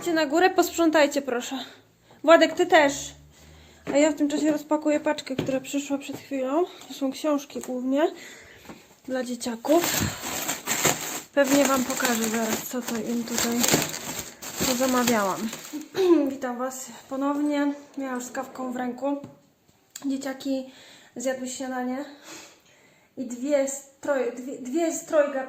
Chodźcie na górę, posprzątajcie proszę. Władek, ty też. A ja w tym czasie rozpakuję paczkę, która przyszła przed chwilą. To są książki głównie dla dzieciaków. Pewnie Wam pokażę zaraz, co to im tutaj pozamawiałam. Witam Was ponownie. Ja już z kawką w ręku. Dzieciaki zjadły śniadanie i dwie, stroj, dwie, dwie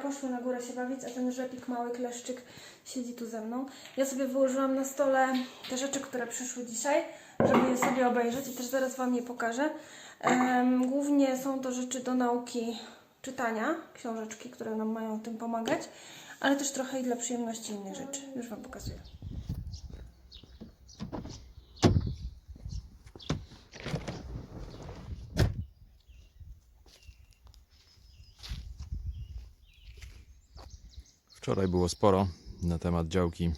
poszły na górę się bawić, a ten rzepik, mały kleszczyk siedzi tu ze mną. Ja sobie wyłożyłam na stole te rzeczy, które przyszły dzisiaj, żeby je sobie obejrzeć i też zaraz Wam je pokażę. Em, głównie są to rzeczy do nauki czytania, książeczki, które nam mają tym pomagać, ale też trochę i dla przyjemności innych rzeczy. Już Wam pokazuję. Wczoraj było sporo na temat działki,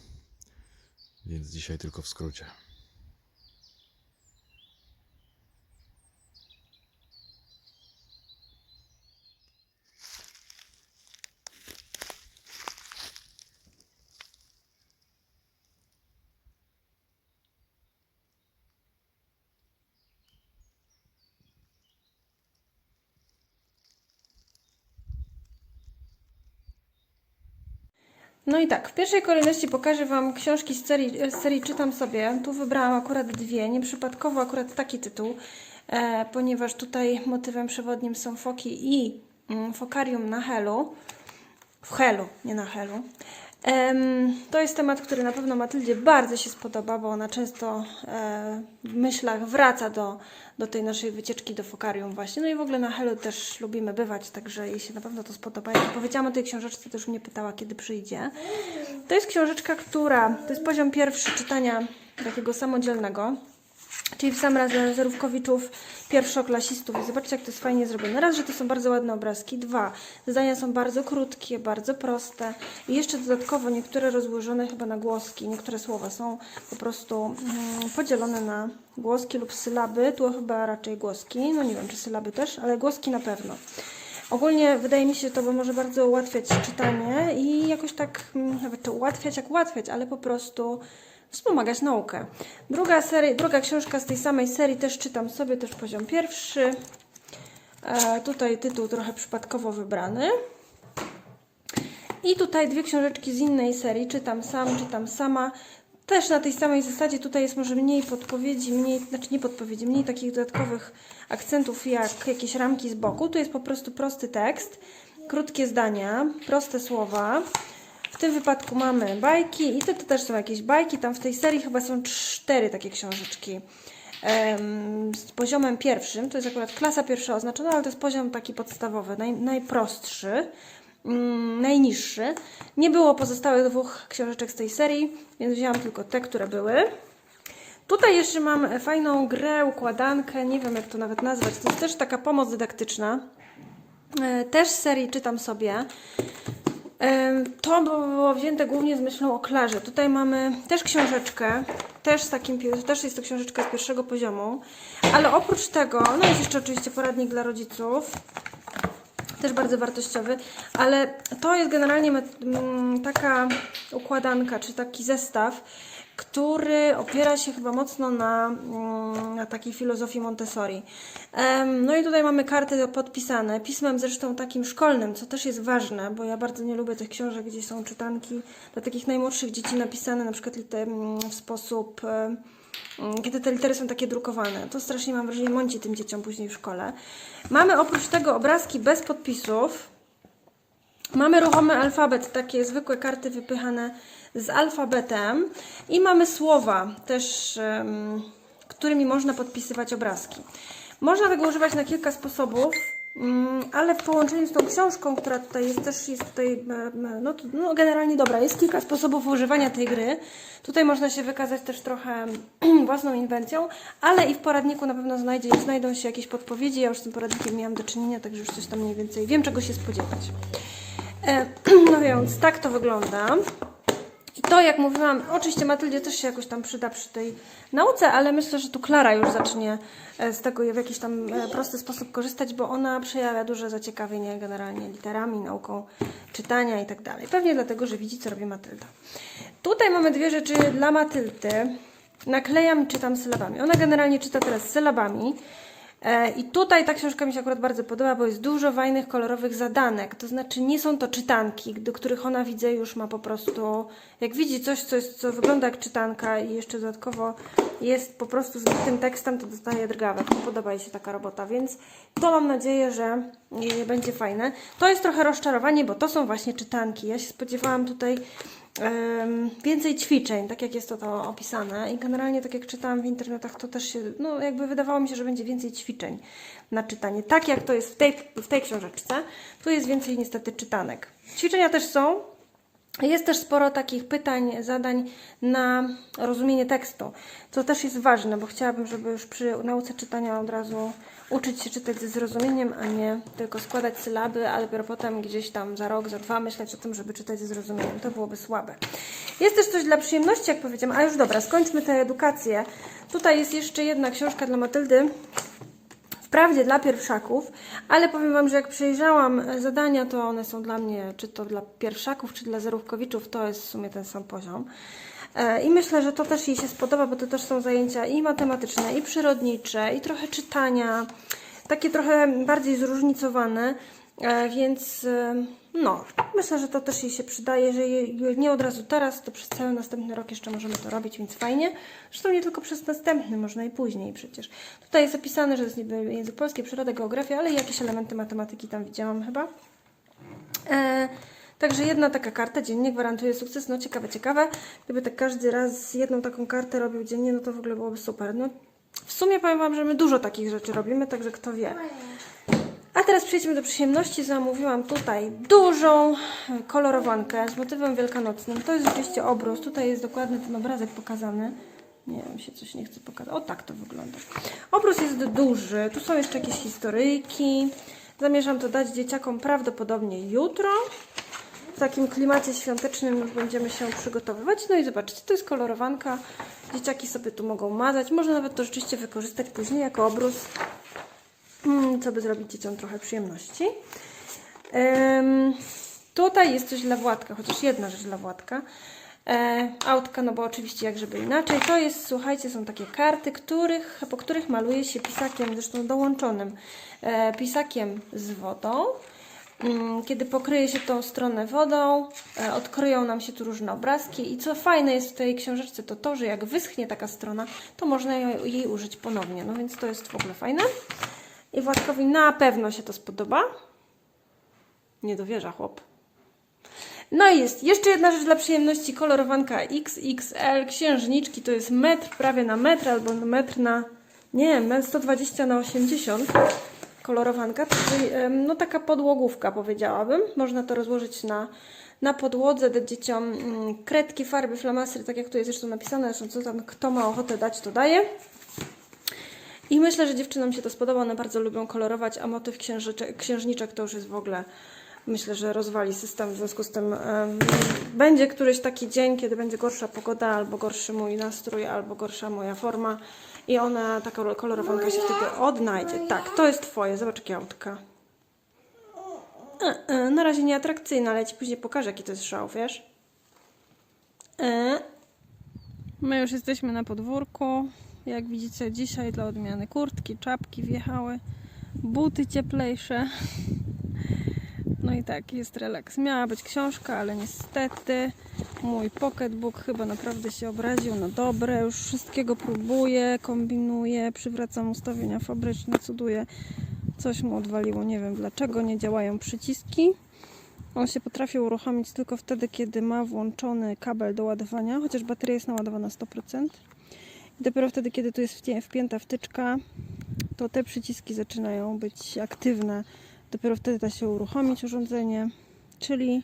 więc dzisiaj tylko w skrócie. No i tak, w pierwszej kolejności pokażę Wam książki z serii, z serii Czytam sobie. Tu wybrałam akurat dwie, nieprzypadkowo akurat taki tytuł, e, ponieważ tutaj motywem przewodnim są foki i mm, fokarium na helu. W helu, nie na helu. To jest temat, który na pewno Matyldzie bardzo się spodoba, bo ona często e, w myślach wraca do, do tej naszej wycieczki do fokarium właśnie. No i w ogóle na helu też lubimy bywać, także jej się na pewno to spodoba. Jak powiedziałam o tej książeczce, też mnie pytała, kiedy przyjdzie. To jest książeczka, która, to jest poziom pierwszy czytania takiego samodzielnego. Czyli w sam raz dla zerówkowiczów, pierwszoklasistów. I zobaczcie, jak to jest fajnie zrobione. Raz, że to są bardzo ładne obrazki. Dwa, zdania są bardzo krótkie, bardzo proste. I jeszcze dodatkowo niektóre rozłożone chyba na głoski. Niektóre słowa są po prostu mm, podzielone na głoski lub sylaby. Tu chyba raczej głoski. No nie wiem, czy sylaby też, ale głoski na pewno. Ogólnie wydaje mi się, to może bardzo ułatwiać czytanie i jakoś tak, mm, nawet to ułatwiać jak ułatwiać, ale po prostu wspomagać naukę. Druga, seria, druga książka z tej samej serii też czytam sobie, też poziom pierwszy. E, tutaj tytuł trochę przypadkowo wybrany. I tutaj dwie książeczki z innej serii, czytam sam, czytam sama. Też na tej samej zasadzie tutaj jest może mniej podpowiedzi, mniej, znaczy nie podpowiedzi, mniej takich dodatkowych akcentów jak jakieś ramki z boku. Tu jest po prostu prosty tekst, krótkie zdania, proste słowa. Tym wypadku mamy bajki i to, to też są jakieś bajki. Tam w tej serii chyba są cztery takie książeczki. Z poziomem pierwszym, to jest akurat klasa pierwsza oznaczona, ale to jest poziom taki podstawowy, naj, najprostszy, mm, najniższy. Nie było pozostałych dwóch książeczek z tej serii, więc wzięłam tylko te, które były. Tutaj jeszcze mam fajną grę, układankę, nie wiem jak to nawet nazwać. To jest też taka pomoc dydaktyczna. E, Też z serii czytam sobie. To było wzięte głównie z myślą o Klarze. Tutaj mamy też książeczkę, też, z takim, też jest to książeczka z pierwszego poziomu, ale oprócz tego, no jest jeszcze oczywiście poradnik dla rodziców, też bardzo wartościowy, ale to jest generalnie taka układanka, czy taki zestaw, który opiera się chyba mocno na, mm, na takiej filozofii Montessori. No i tutaj mamy karty podpisane, pismem zresztą takim szkolnym, co też jest ważne, bo ja bardzo nie lubię tych książek, gdzie są czytanki dla takich najmłodszych dzieci napisane na przykład mm, w sposób... kiedy te litery są takie drukowane. To strasznie mam wrażenie mąci tym dzieciom później w szkole. Mamy oprócz tego obrazki bez podpisów. Mamy ruchomy alfabet, takie zwykłe karty wypychane z alfabetem. I mamy słowa też, którymi można podpisywać obrazki. Można tego używać na kilka sposobów. Mm, Ale w połączeniu z tą książką, która tutaj jest, też jest tutaj, no, no generalnie dobra, jest kilka sposobów używania tej gry. Tutaj można się wykazać też trochę własną inwencją, ale i w poradniku na pewno znajdzie, znajdą się jakieś podpowiedzi. Ja już z tym poradnikiem miałam do czynienia, także już coś tam mniej więcej wiem, czego się spodziewać. E, No więc tak to wygląda. I to, jak mówiłam, oczywiście Matyldzie też się jakoś tam przyda przy tej nauce, ale myślę, że tu Klara już zacznie e, z tego w jakiś tam e, prosty sposób korzystać, bo ona przejawia duże zaciekawienie generalnie literami, nauką czytania i tak dalej. Pewnie dlatego, że widzi, co robi Matylda. Tutaj mamy dwie rzeczy dla Matyldy. Naklejam i czytam sylabami. Ona generalnie czyta teraz sylabami. E, I tutaj ta książka mi się akurat bardzo podoba, bo jest dużo fajnych, kolorowych zadanek. To znaczy nie są to czytanki, do których ona widzę już ma po prostu, jak widzi coś, co, jest, co wygląda jak czytanka i jeszcze dodatkowo jest po prostu z tym tekstem, to dostaje drgawek. Nie podoba jej się taka robota, więc to mam nadzieję, że e, będzie fajne. To jest trochę rozczarowanie, bo to są właśnie czytanki. Ja się spodziewałam tutaj więcej ćwiczeń, tak jak jest to, to opisane. I generalnie, tak jak czytałam w internetach, to też się, no jakby wydawało mi się, że będzie więcej ćwiczeń na czytanie. Tak jak to jest w tej, w tej książeczce, tu jest więcej niestety czytanek. Ćwiczenia też są. Jest też sporo takich pytań, zadań na rozumienie tekstu, co też jest ważne, bo chciałabym, żeby już przy nauce czytania od razu uczyć się czytać ze zrozumieniem, a nie tylko składać sylaby, a dopiero potem gdzieś tam za rok, za dwa myśleć o tym, żeby czytać ze zrozumieniem. To byłoby słabe. Jest też coś dla przyjemności, jak powiedziałam. A już dobra, skończmy tę edukację. Tutaj jest jeszcze jedna książka dla Matyldy. Wprawdzie dla pierwszaków, ale powiem Wam, że jak przejrzałam e, zadania, to one są dla mnie, czy to dla pierwszaków, czy dla zerówkowiczów, to jest w sumie ten sam poziom. E, I myślę, że to też jej się spodoba, bo to też są zajęcia i matematyczne, i przyrodnicze, i trochę czytania, takie trochę bardziej zróżnicowane, e, więc no, myślę, że to też jej się przyda. Jeżeli nie od razu teraz, to przez cały następny rok jeszcze możemy to robić, więc fajnie. Zresztą nie tylko przez następny, można i później przecież. Tutaj jest opisane, że jest niby język polski, przyroda, geografia, ale jakieś elementy matematyki tam widziałam chyba. E, także jedna taka karta dziennie gwarantuje sukces. No ciekawe, ciekawe. Gdyby tak każdy raz jedną taką kartę robił dziennie, no to w ogóle byłoby super. No, w sumie powiem Wam, że my dużo takich rzeczy robimy, także kto wie. A teraz przejdźmy do przyjemności. Zamówiłam tutaj dużą kolorowankę z motywem wielkanocnym. To jest oczywiście obrus. Tutaj jest dokładny ten obrazek pokazany. Nie wiem, się coś nie chce pokazać. O tak to wygląda. Obrus jest duży. Tu są jeszcze jakieś historyjki. Zamierzam to dać dzieciakom prawdopodobnie jutro. W takim klimacie świątecznym będziemy się przygotowywać. No i zobaczcie, to jest kolorowanka. Dzieciaki sobie tu mogą mazać. Można nawet to rzeczywiście wykorzystać później jako obrus co by zrobić dzieciom trochę przyjemności. Ym, tutaj jest coś dla Władka, chociaż jedna rzecz dla Władka. E, autka, no bo oczywiście jak żeby inaczej. To jest, słuchajcie, są takie karty, których, po których maluje się pisakiem, zresztą dołączonym e, pisakiem z wodą. Mm, Kiedy pokryje się tą stronę wodą, e, odkryją nam się tu różne obrazki i co fajne jest w tej książeczce to to, że jak wyschnie taka strona, to można jej użyć ponownie, no więc to jest w ogóle fajne. I Władkowi na pewno się to spodoba. Nie dowierza chłop. No i jest jeszcze jedna rzecz dla przyjemności. Kolorowanka XXL. Księżniczki to jest metr prawie na metr albo metr na, nie wiem, 120 na 80. Kolorowanka, czyli no taka podłogówka powiedziałabym. Można to rozłożyć na, na podłodze, dać dzieciom mm, kredki, farby, flamasy, tak jak tu jest zresztą napisane. Zresztą co tam kto ma ochotę dać, to daje. I myślę, że dziewczynom się to spodoba. One bardzo lubią kolorować, a motyw księżniczek to już jest w ogóle. Myślę, że rozwali system. W związku z tym em, będzie któryś taki dzień, kiedy będzie gorsza pogoda, albo gorszy mój nastrój, albo gorsza moja forma. I ona, taka kolorowanka się wtedy odnajdzie. Tak, to jest Twoje. Zobacz, jakie. E, e, na razie nieatrakcyjne, ale ja Ci później pokażę, jaki to jest szał, wiesz? E. My już jesteśmy na podwórku. Jak widzicie, dzisiaj dla odmiany kurtki, czapki wjechały, buty cieplejsze. No i tak, jest relaks. Miała być książka, ale niestety mój pocketbook chyba naprawdę się obraził na dobre. Już wszystkiego próbuję, kombinuję, przywracam ustawienia fabryczne, cuduję. Coś mu odwaliło, nie wiem dlaczego, nie działają przyciski. On się potrafi uruchomić tylko wtedy, kiedy ma włączony kabel do ładowania, chociaż bateria jest naładowana 100%. Dopiero wtedy, kiedy tu jest wpięta wtyczka, to te przyciski zaczynają być aktywne. Dopiero wtedy da się uruchomić urządzenie, czyli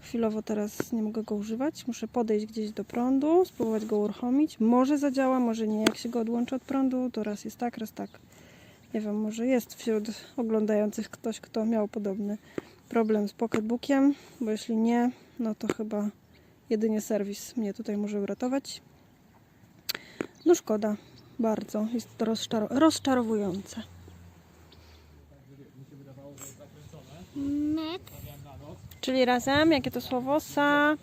chwilowo teraz nie mogę go używać. Muszę podejść gdzieś do prądu, spróbować go uruchomić. Może zadziała, może nie. Jak się go odłączy od prądu, to raz jest tak, raz tak. Nie wiem, może jest wśród oglądających ktoś, kto miał podobny problem z pocketbookiem, bo jeśli nie, no to chyba Jedynie serwis mnie tutaj może uratować. No szkoda, bardzo. Jest to rozczaro- rozczarowujące. Met. Czyli razem, jakie to słowo? Sa.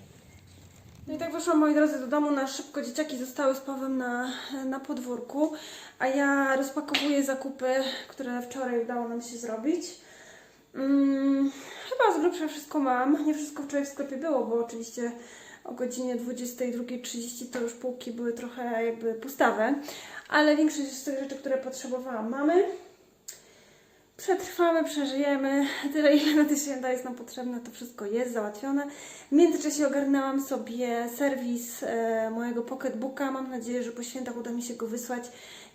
No i tak wyszłam, moi drodzy, do domu na szybko. Dzieciaki zostały z Pawłem na, na podwórku, a ja rozpakowuję zakupy, które wczoraj udało nam się zrobić. Mm, chyba z grubsza wszystko mam. Nie wszystko wczoraj w sklepie było, bo oczywiście o godzinie 22.30 to już półki były trochę jakby pustawe, ale większość z tych rzeczy, które potrzebowałam, mamy. Przetrwamy, przeżyjemy. Tyle, ile na te święta jest nam potrzebne, to wszystko jest załatwione. W międzyczasie ogarnęłam sobie serwis e, mojego pocketbooka. Mam nadzieję, że po świętach uda mi się go wysłać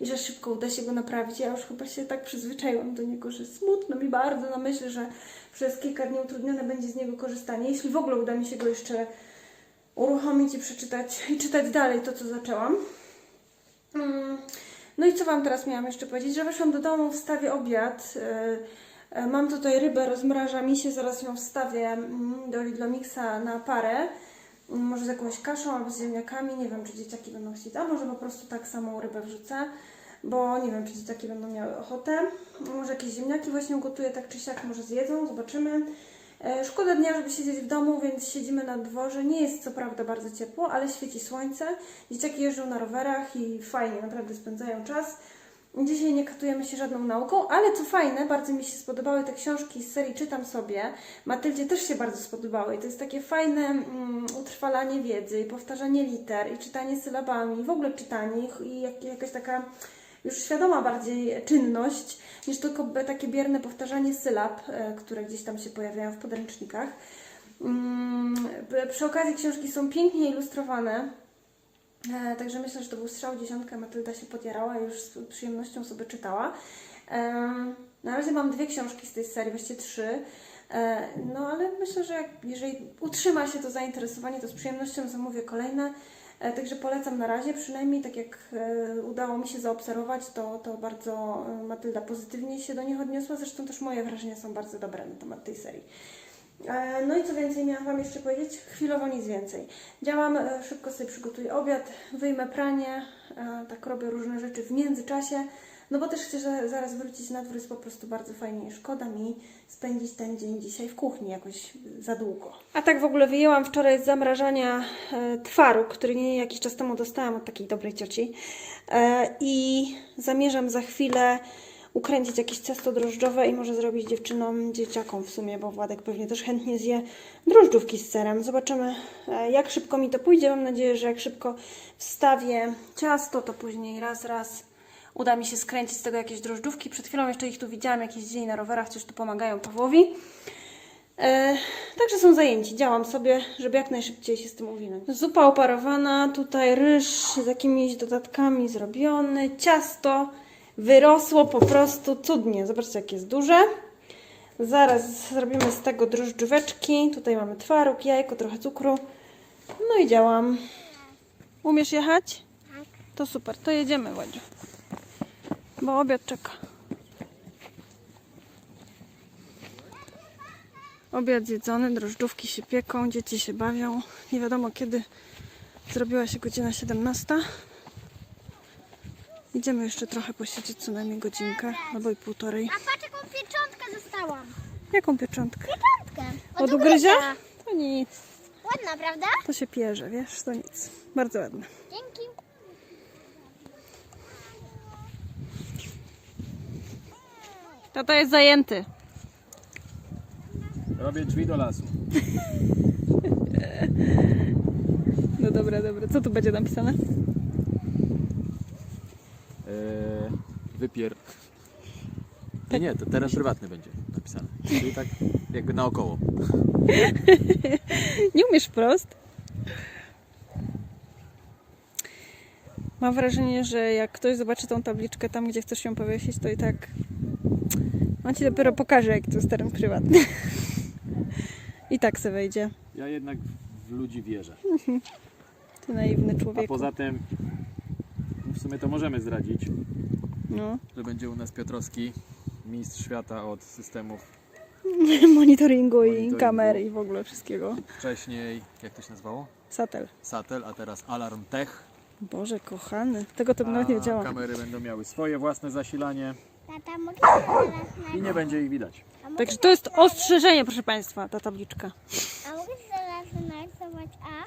i że szybko uda się go naprawić. Ja już chyba się tak przyzwyczaiłam do niego, że smutno mi bardzo na myśl, że przez kilka dni utrudnione będzie z niego korzystanie. Jeśli w ogóle uda mi się go jeszcze uruchomić i przeczytać i czytać dalej to, co zaczęłam. Mm, No i co Wam teraz miałam jeszcze powiedzieć? Że weszłam do domu, wstawię obiad. Yy, yy, Mam tutaj rybę, rozmraża mi się, zaraz ją wstawię mm, do Lidlomixa na parę. Mm, Może z jakąś kaszą albo z ziemniakami. Nie wiem, czy dzieciaki będą chcieć. A może po prostu tak samą rybę wrzucę, bo nie wiem, czy dzieciaki będą miały ochotę. Może jakieś ziemniaki właśnie ugotuję tak czy siak, może zjedzą, zobaczymy. E, Szkoda dnia, żeby siedzieć w domu, więc siedzimy na dworze. Nie jest co prawda bardzo ciepło, ale świeci słońce. Dzieciaki jeżdżą na rowerach i fajnie, naprawdę spędzają czas. Dzisiaj nie katujemy się żadną nauką, ale co fajne, bardzo mi się spodobały te książki z serii Czytam sobie. Matyldzie też się bardzo spodobały i to jest takie fajne mm, utrwalanie wiedzy i powtarzanie liter i czytanie sylabami, w ogóle czytanie i jak, jakaś taka już świadoma bardziej czynność niż tylko takie bierne powtarzanie sylab, e, które gdzieś tam się pojawiają w podręcznikach. Mm, Przy okazji książki są pięknie ilustrowane, e, także myślę, że to był strzał dziesiątka. Matylda się podjarała i już z przyjemnością sobie czytała. Na razie mam dwie książki z tej serii, właściwie trzy. E, No ale myślę, że jeżeli utrzyma się to zainteresowanie, to z przyjemnością zamówię kolejne. E, Także polecam na razie, przynajmniej tak jak e, udało mi się zaobserwować, to, to bardzo e, Matylda pozytywnie się do nich odniosła. Zresztą też moje wrażenia są bardzo dobre na temat tej serii. No i co więcej miałam Wam jeszcze powiedzieć? Chwilowo nic więcej. Działam, szybko sobie przygotuję obiad, wyjmę pranie, tak robię różne rzeczy w międzyczasie. No bo też chcę że zaraz wrócić na dwór, jest po prostu bardzo fajnie. Szkoda mi spędzić ten dzień dzisiaj w kuchni jakoś za długo. A tak w ogóle wyjęłam wczoraj z zamrażania e, twaróg, który nie jakiś czas temu dostałam od takiej dobrej cioci. E, I zamierzam za chwilę ukręcić jakieś ciasto drożdżowe i może zrobić dziewczynom, dzieciakom w sumie, bo Władek pewnie też chętnie zje drożdżówki z serem. Zobaczymy, e, jak szybko mi to pójdzie. Mam nadzieję, że jak szybko wstawię ciasto, to później raz, raz uda mi się skręcić z tego jakieś drożdżówki. Przed chwilą jeszcze ich tu widziałam, jakieś dzień na rowerach, coś tu pomagają Pawłowi. E, także są zajęci. Działam sobie, żeby jak najszybciej się z tym uwinąć. Zupa oparowana, tutaj ryż z jakimiś dodatkami zrobiony. Ciasto wyrosło po prostu cudnie. Zobaczcie, jak jest duże. Zaraz zrobimy z tego drożdżóweczki. Tutaj mamy twaróg, jajko, trochę cukru. No i działam. Umiesz jechać? Tak. To super, to jedziemy, Wadziu. Bo obiad czeka. Obiad zjedzony, drożdżówki się pieką, dzieci się bawią. Nie wiadomo kiedy zrobiła się godzina 17. Idziemy jeszcze trochę posiedzieć, co najmniej godzinkę, albo i półtorej. A patrz jaką pieczątkę zostałam. Jaką pieczątkę? Pieczątkę. Od ugryzia? To nic, Ładna, prawda? to się pierze, wiesz, to nic. Bardzo ładne. Dzięki. Tata jest zajęty. Robię drzwi do lasu. No dobra, dobra. Co tu będzie napisane? Eee, wypier... Nie, nie, to teren prywatny będzie napisane. Czyli tak jakby naokoło. Nie umiesz wprost. Mam wrażenie, że jak ktoś zobaczy tą tabliczkę tam, gdzie chcesz ją powiesić, to i tak on ci dopiero pokaże, jaki to jest teren prywatny. I tak se wejdzie. Ja jednak w ludzi wierzę. Ty naiwny A człowieku. poza tym w sumie to możemy zdradzić, No. że będzie u nas Piotrowski, mistrz świata od systemów Monitoringu i Monitoringu. kamery i w ogóle wszystkiego. wcześniej, jak to się nazywało? Satel. Satel, a teraz Alarm Tech. Boże, kochany. Tego to bym nawet nie A wiedziała. kamery będą miały swoje własne zasilanie Tata, mogę teraz i nie będzie ich widać. a mogę, Także to jest ostrzeżenie, proszę Państwa, ta tabliczka. a mogę teraz narysować A?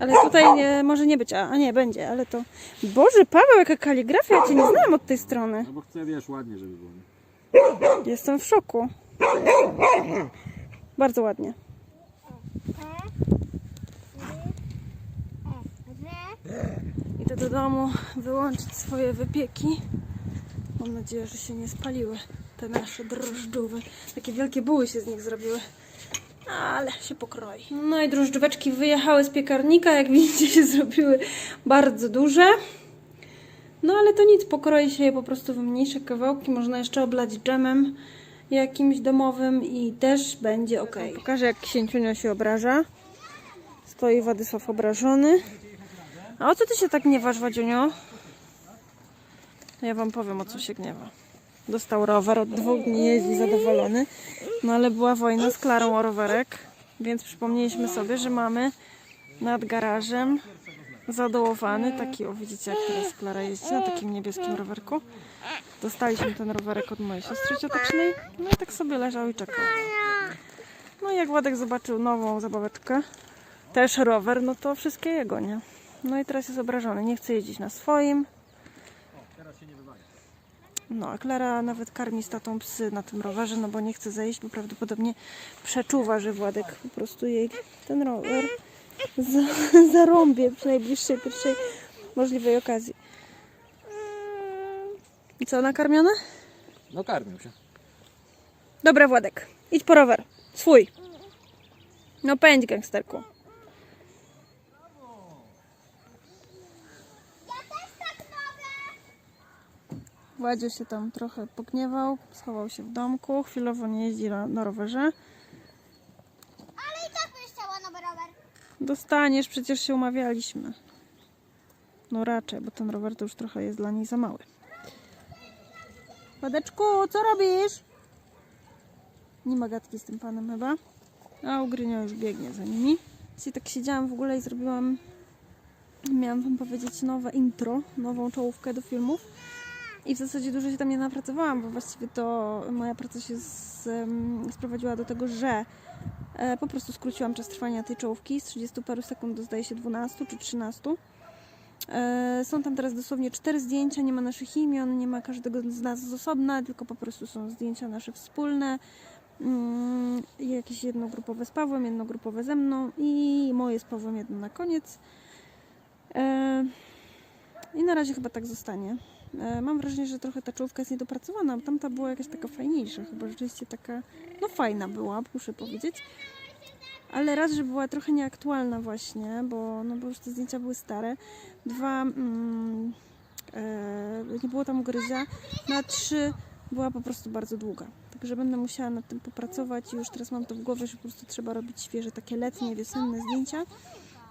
Ale tutaj nie, może nie być, a, a nie, będzie, ale to... Boże, Paweł, jaka kaligrafia, ja Cię nie znałam od tej strony. No bo chcę, wiesz, ładnie, żeby było. Jestem w szoku. Bardzo ładnie. E, E. Idę do domu wyłączyć swoje wypieki. Mam nadzieję, że się nie spaliły te nasze drożdżówy. Takie wielkie buły się z nich zrobiły. Ale się pokroi. No i drożdżóweczki wyjechały z piekarnika. Jak widzicie się zrobiły bardzo duże. No ale to nic, pokroi się je po prostu w mniejsze kawałki. Można jeszcze oblać dżemem jakimś domowym i też będzie ok. Pokażę jak księciunia się obraża. Stoi Władysław obrażony. A o co ty się tak gniewasz, Wadziunio? Ja wam powiem, o co się gniewa. Dostał rower, od dwóch dni jeździ zadowolony. No ale była wojna z Klarą o rowerek, więc przypomnieliśmy sobie, że mamy nad garażem zadołowany taki, o widzicie jak teraz Klara jeździ na takim niebieskim rowerku. Dostaliśmy ten rowerek od mojej siostry ciotecznej, no i tak sobie leżał i czekał. No i jak Władek zobaczył nową zabaweczkę, też rower, no to wszystkie jego, nie? No i teraz jest obrażony, nie chce jeździć na swoim. No, a Klara nawet karmi z tatą psy na tym rowerze, no bo nie chce zejść, bo prawdopodobnie przeczuwa, że Władek po prostu jej ten rower za, zarąbie przy najbliższej, pierwszej możliwej okazji. I co, nakarmione? No karmił się. Dobra, Władek, idź po rower. Swój. No pędź, gangsterku. Władziu się tam trochę pogniewał, schował się w domku, chwilowo nie jeździ na, na rowerze. Ale i tak byś chciała nowy rower. Dostaniesz, przecież się umawialiśmy. No raczej, bo ten rower to już trochę jest dla niej za mały. Władeczku, co robisz? Nie ma gadki z tym panem chyba. A Ugrynia już biegnie za nimi. Dzisiaj tak siedziałam w ogóle i zrobiłam... Miałam wam powiedzieć nowe intro, nową czołówkę do filmów. I w zasadzie dużo się tam nie napracowałam, bo właściwie to moja praca się z, sprowadziła do tego, że e, po prostu skróciłam czas trwania tej czołówki z 30 paru sekund do zdaje się 12 czy 13. E, Są tam teraz dosłownie cztery zdjęcia, nie ma naszych imion, nie ma każdego z nas z osobna, tylko po prostu są zdjęcia nasze wspólne. Mm, Jakieś jednogrupowe z Pawłem, jednogrupowe ze mną i moje z Pawłem jedno na koniec. I na razie chyba tak zostanie. E, Mam wrażenie, że trochę ta czołówka jest niedopracowana, bo tamta była jakaś taka fajniejsza, chyba rzeczywiście taka, no fajna była, muszę powiedzieć. Ale raz, że była trochę nieaktualna właśnie, bo, no bo już te zdjęcia były stare. Dwa, mm, e, nie było tam gryzia. Na trzy była po prostu bardzo długa. Także będę musiała nad tym popracować i już teraz mam to w głowie, że po prostu trzeba robić świeże, takie letnie, wiosenne zdjęcia.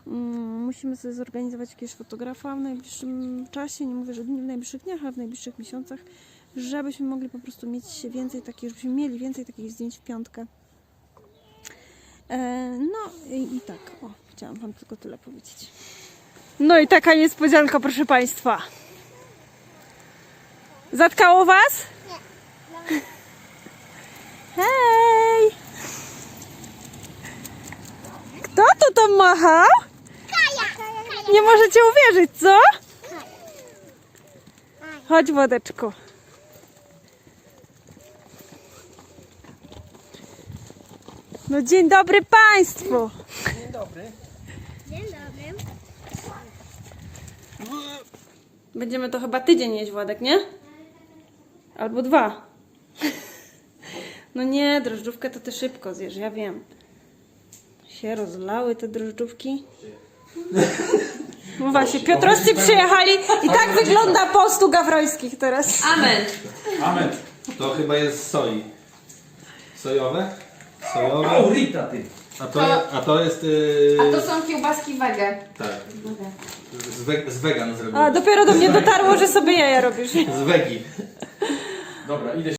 Mm, Musimy sobie zorganizować jakiegoś fotografa w najbliższym czasie, nie mówię, że w najbliższych dniach, ale w najbliższych miesiącach, żebyśmy mogli po prostu mieć więcej takich, żebyśmy mieli więcej takich zdjęć w piątkę. E, no i, i tak, o, chciałam Wam tylko tyle powiedzieć. No i taka niespodzianka, proszę Państwa. Zatkało Was? Nie. Hej! Kto tu tam machał? Nie możecie uwierzyć, co? Chodź, wodeczku. No dzień dobry Państwu. Dzień dobry. Będziemy to chyba tydzień jeść, Władek, nie? Albo dwa. No nie, drożdżówkę to ty szybko zjesz, ja wiem. Się rozlały te drożdżówki. No właśnie, Piotrowscy przyjechali i tak wygląda postu gawrońskich teraz. Amen. Amen. To chyba jest soi. Sojowe? Sojowe. Aurita ty. A to, a to jest. Yy, A to są kiełbaski wege. Tak. Z, we, z wegan A zrobione. dopiero do mnie dotarło, że sobie jaja robisz. Z wegi. Dobra, idę